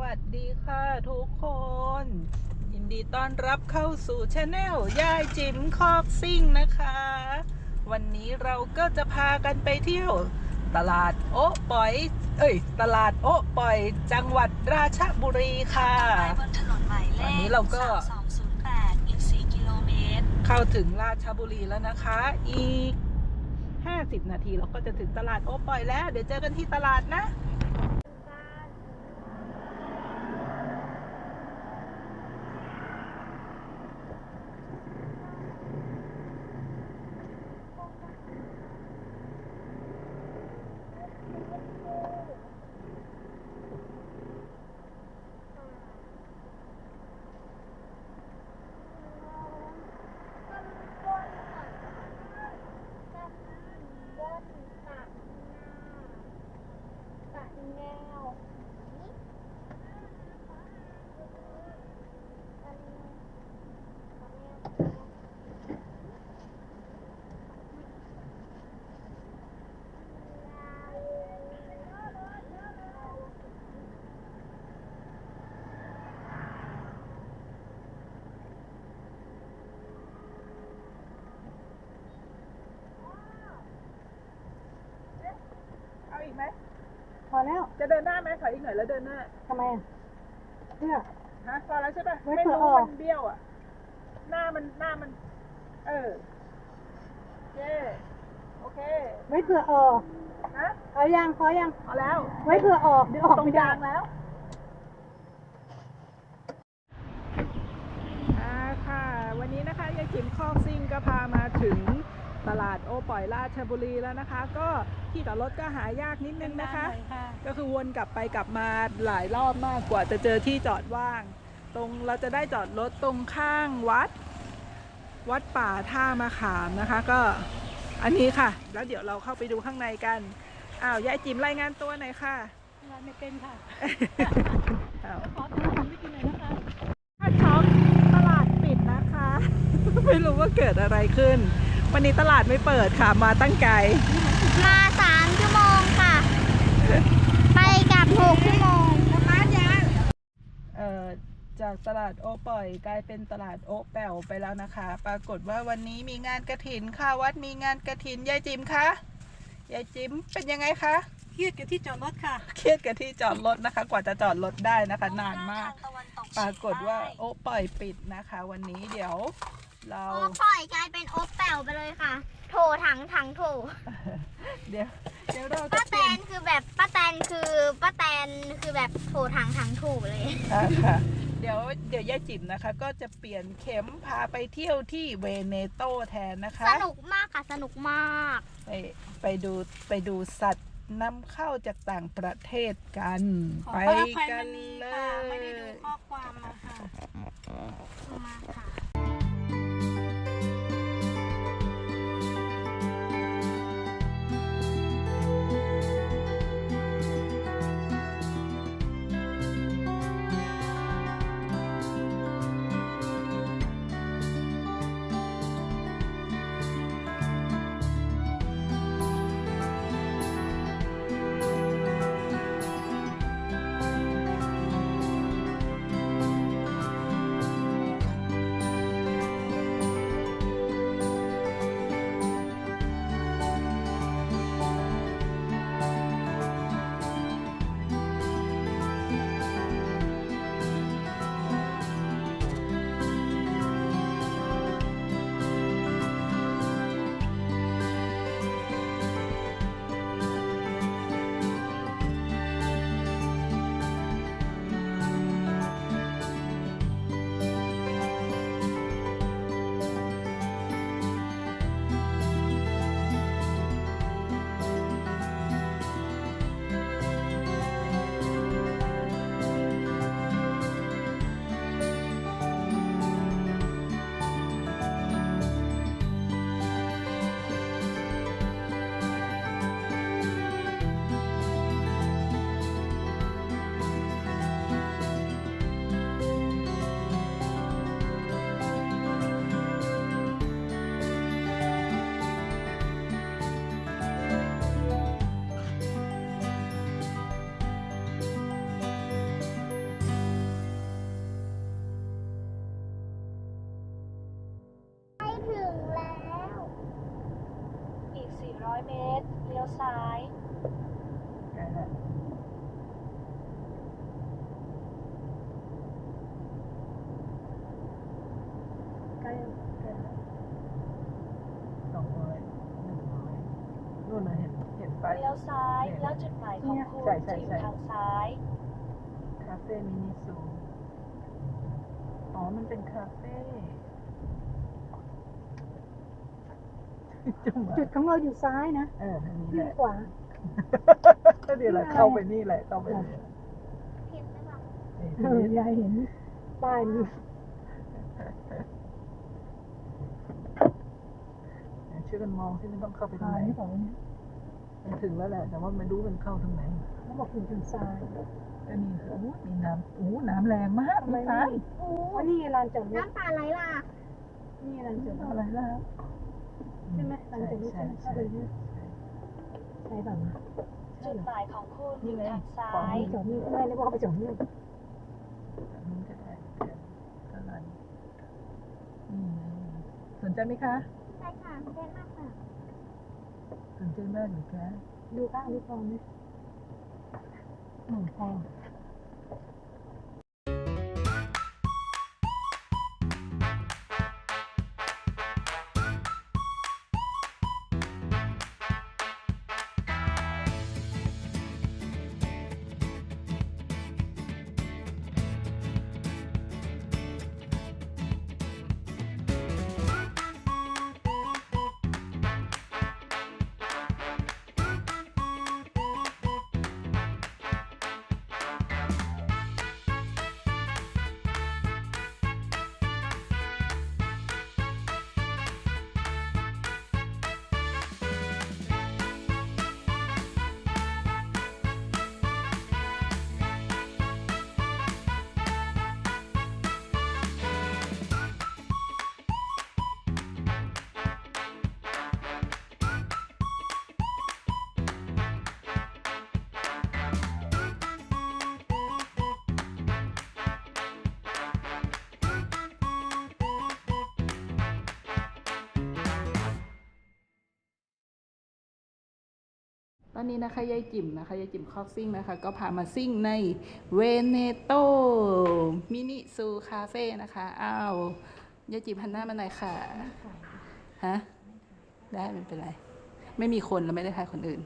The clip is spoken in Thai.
วัสดีค่ะทุกคน ยินดีต้อนรับเข้าสู่ช anel ยายจิ๋มคอกซิ่งนะคะ วันนี้เราก็จะพากันไปเที่ยว ตลาดโอ๊ะปอย เอ้ย ตลาดโอ๊ะปอย จังหวัดราชบุรีค่ะ ไปบนถนนหมายเลวันขนี้เราก็ 3208 อีก 4 กิโลเมตร เข้าถึงราชบุรีแล้วนะคะ อีก 50 นาทีเราก็จะถึงตลาดโอ๊ะปอยแล้ว เดี๋ยวเจอกันที่ตลาดนะ อาอีกไหมพอแล้ว จะเดินหน้าไหมขออีกหน่อยแล้วเดินหน้าทำไมอะเพื่อฮะพอแล้วใช่ปะไว้ไม่เผื่อรู้ออก มันเบี้ยวอะ หน้ามันหน้ามัน เออโอเคโอเคไว้เผื่อออกนะเอายังพอยังพอแล้ว ไว้เผื่อออกเดี๋ยวออกตรงไม่กได้ลางแล้วอ่าค่ะ วันนี้นะคะยายจิ๋มคอกซิ่งก็พามาถึง ตลาดโอปอยราชบุรีแล้วนะคะ ก็ที่จอดรถก็หายากนิดนึงนะคะ ก็คือวนกลับไปกลับมาหลายรอบมากกว่าจะเจอที่จอดว่าง ตรงเราจะได้จอดรถตรงข้างวัด วัดป่าท่ามะขามนะคะ ก็อันนี้ค่ะ แล้วเดี๋ยวเราเข้าไปดูข้างในกันอ้าวยายจิ๋มรายงานตัวหน่อยค่ะไม่เป็นค่ะอ้าวขอตัวผมไปกินหน่อยนะคะถ้าช็อปตลาดปิดนะคะ ไม่รู้ว่าเกิดอะไรขึ้น วันนี้ตลาดไม่เปิดค่ะ มาตั้งไกล มาสามชั่วโมงค่ะ ไปกลับหกชั่วโมงเอ่อจากตลาดโอปล่อยกลายเป็นตลาดโอแป๋วไปแล้วนะคะ ปรากฏว่าวันนี้มีงานกระถินค่ะวัดมีงานกระถินยายจิ๋มคะยายจิ๋มเป็นยังไงคะเครียดกับที่จอดรถค่ะ เครียดกับที่จอดรถนะคะ กว่าจะจอดรถได้นะคะ นานมากทงตะวันตกปรากฏว่าโอปล่อยปิดนะคะ วันนี้เดี๋ยว เราโอ๊ปล่อยกลายเป็นโอ๊ปแป๋วไปเลยค่ะ โถถังถังโถเดี๋ยวเดี๋ยวเราจะป้าเปแตลี่ยนนคือแบบป้าแตนคือป้าแตนคือแบบโถถังถังโถเลย อ่าค่ะเดี๋ยวเดี๋ยวยายจิ๋มนะคะ ก็จะเปลี่ยนเข็มพาไปเที่ยวที่เวเนโตแทนนะคะ สนุกมากค่ะสนุกมาก ไปไปดูไปดูสัตว์นำเข้าจากต่างประเทศกัน ขอไปพระอภัยกัมานณีเลค่ะ ไม่ได้ดูยข้อความมาค่ะ เมตร เลี้ยวซ้ายใกล้แล้วใกล้ใกล้แล้วสองร้อยหนึ่งร้อยนู่นนะเห็นเห็นไป เลี้ยวซ้ายแล้วจุดหมายของคุณใช่ใช่จะอยู่ใช่ ทางซ้าย คาเฟ่มินิซู อ๋อ มันเป็นคาเฟ่ จุดจุดของเราอยู่ซ้ายนะเออทางนี้ที่แหละขวาเดี๋ยวแหละเข้าไปนี่แหละเข้าไปนี่เห็นไหมล่ะนี่เออยายเห็นป้ายมันอยู่ช่วยกันมองที่มันต้องเข้าไปทางซ้าไหยนนี่บอกว่าเนี่ยมันถึงแล้วแหละแต่ว่าไม่รู้มันเข้าทางไหนเขาบอกอยู่ทางซ้ายก็นี่โอ้โหมีน้ำโอ้โหน้ำแรงมากทำไมตาไม่อ๋อนี่ไงลานจอดรถน้ำตาไหลหลากนี่ไงลานจอดรถ อะไรล่ะ ใช่ไหมลานจอดรถใช่ไหมเข้าไปเนี่ยใช่ป่ะนะใช่จุดเหรอหมายของคุณอนี่ยู่ไงทางซ้าขวายจอดนี่ไม่ได้บอกเขาไปจอดนี่นี่ก็ได้อะไรนี่สนใจไหมคะใช่ค่ะเต้นมากค่ะสนใจมากหรือคะดูข้างนี้พอไหมอืมพอ ตอนนี้นะคะยายจิ๋มนะคะยายจิ๋มคอกซิ่งนะคะ ก็พามาซิ่งในเวเนโตมินิซูคาเฟ่นะคะอ้าวยายจิ๋มหันหน้ามาหน่อยค่ะฮะได้ไม่เป็นไร ไม่มีคนแล้วไม่ได้ทายคนอื่น